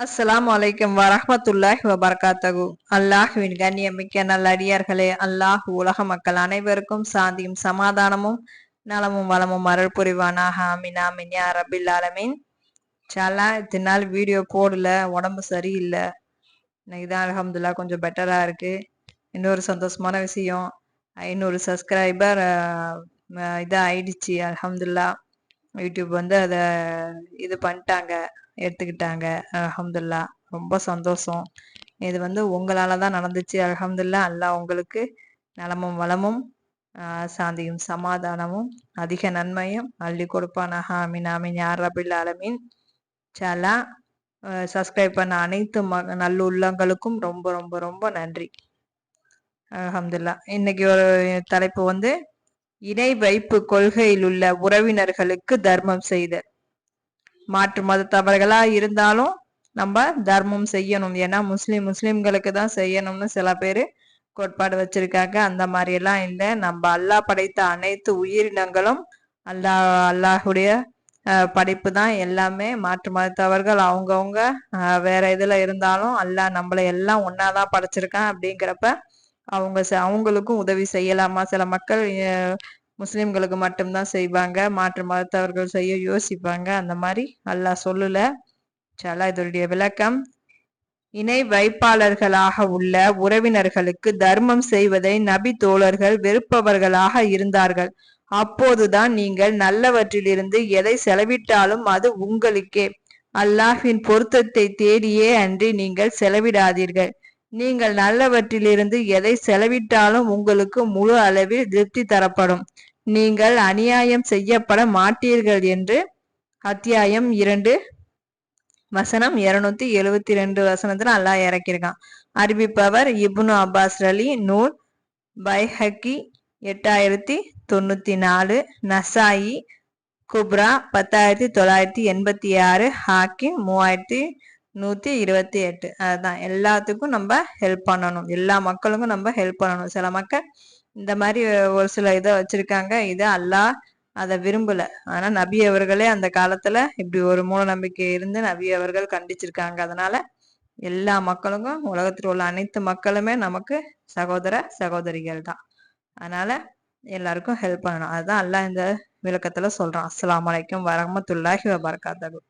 அஸ்லாம் வலைக்கம் வரஹமத்துல்லாஹி வபர்காத்தகு அல்லாஹுவின் கண்ணியமிக்க நல்லடியார்களே அல்லாஹ் உலக மக்கள் அனைவருக்கும் சாந்தியும் சமாதானமும் நலமும் வளமும் அருள் புரிவானாக. ஆமின் ஆமின். யா ரபில் ஆலமீன். சலா இத்தனை நாள் வீடியோ போடல உடம்பு சரியில்லை. இன்னைக்கு தான் அலமதுல்லா கொஞ்சம் பெட்டராக இருக்குது இன்னொரு சந்தோஷமான விஷயம் ஐநூறு சப்ஸ்கிரைபர் இதாக ஆயிடுச்சு அலமதுல்லா யூடியூப் வந்து அதை இது பண்ணிட்டாங்க எடுத்துக்கிட்டாங்க. அலமதுல்லா ரொம்ப சந்தோஷம். இது வந்து உங்களால தான் நடந்துச்சு. அலமதுல்லா அல்லாஹ் உங்களுக்கு நலமும் வளமும் சாந்தியும் சமாதானமும் அதிக நன்மையும் அள்ளி கொடுப்பானாக. ஆமீன் ஆமீன். யார் ரபில் அலமீன் சாலா சப்ஸ்கிரைப் பண்ண அனைத்து ம நல்லுள்ளங்களுக்கும் ரொம்ப ரொம்ப ரொம்ப நன்றி. அலமதுல்லா இன்னைக்கு ஒரு தலைப்பு வந்து இணை வைப்பு கொள்கையில் உள்ள உறவினர்களுக்கு தர்மம் செய்தல். மாற்று மதத்தவர்களா இருந்தாலும் நம்ம தர்மம் செய்யணும். ஏன்னா முஸ்லீம் முஸ்லீம்களுக்கு தான் செய்யணும்னு சில பேர் கோட்பாடு வச்சிருக்காங்க. அந்த மாதிரி எல்லாம் இல்லை. நம்ம அல்லாஹ் படைத்த அனைத்து உயிரினங்களும் அல்லாஹ் அல்லாஹுடைய படைப்பு தான் எல்லாமே. மாற்று மதத்தவர்கள் அவங்கவுங்க வேற இதுல இருந்தாலும் அல்லாஹ் நம்மளை எல்லாம் ஒன்னாதான் படைச்சிருக்கான் அப்படிங்கிறப்ப அவங்க அவங்களுக்கும் உதவி செய்யலாமா? சில மக்கள் முஸ்லிம்களுக்கு மட்டும்தான் செய்வாங்க. மாற்று மதத்தவர்கள் செய்ய யோசிப்பாங்க. அந்த மாதிரி அல்லாஹ் சொல்லல. சலா இதனுடைய விளக்கம். இணை வைப்பாளர்களாக உள்ள உறவினர்களுக்கு தர்மம் செய்வதை நபி தோழர்கள் வெறுப்பவர்களாக இருந்தார்கள். அப்போதுதான் நீங்கள் நல்லவற்றிலிருந்து எதை செலவிட்டாலும் அது உங்களுக்கே. அல்லாஹின் பொருத்தத்தை தேடியே அன்றி நீங்கள் செலவிடாதீர்கள். நீங்கள் நல்லவற்றிலிருந்து எதை செலவிட்டாலும் உங்களுக்கு முழு அளவில் திருப்தி தரப்படும். நீங்கள் அநியாயம் செய்யப்பட மாட்டீர்கள் என்று அத்தியாயம் இரண்டு வசனம் இருநூத்தி எழுவத்தி ரெண்டு வசனத்துல அல்லாஹ் இறக்கியிருக்கான். அறிவிப்பவர் இப்னு அப்பாஸ் அலி நூல் பைஹக்கி எட்டாயிரத்தி தொண்ணூத்தி நாலு நசாயி குப்ரா பத்தாயிரத்தி தொள்ளாயிரத்தி எண்பத்தி ஆறு ஹாக்கிம் மூவாயிரத்தி நூத்தி இருபத்தி எட்டு. அதுதான். எல்லாத்துக்கும் நம்ம ஹெல்ப் பண்ணணும். எல்லா மக்களுக்கும் நம்ம ஹெல்ப் பண்ணணும். சில மக்கள் இந்த மாதிரி ஒரு சில இதை வச்சிருக்காங்க. இது அல்லாஹ் அதை விரும்பல. ஆனா நபி அவர்களே அந்த காலத்துல இப்படி ஒரு மூட நம்பிக்கை இருந்து நபி அவர்கள் கண்டிச்சிருக்காங்க. அதனால எல்லா மக்களுக்கும் உலகத்தில் உள்ள அனைத்து மக்களுமே நமக்கு சகோதர சகோதரிகள் தான். அதனால எல்லாருக்கும் ஹெல்ப் பண்ணணும். அதுதான் அல்லாஹ் இந்த விளக்கத்துல சொல்றான். அஸ்லாம் வலைக்கம் வரமத்துல்லாஹி வபர்காத்தகு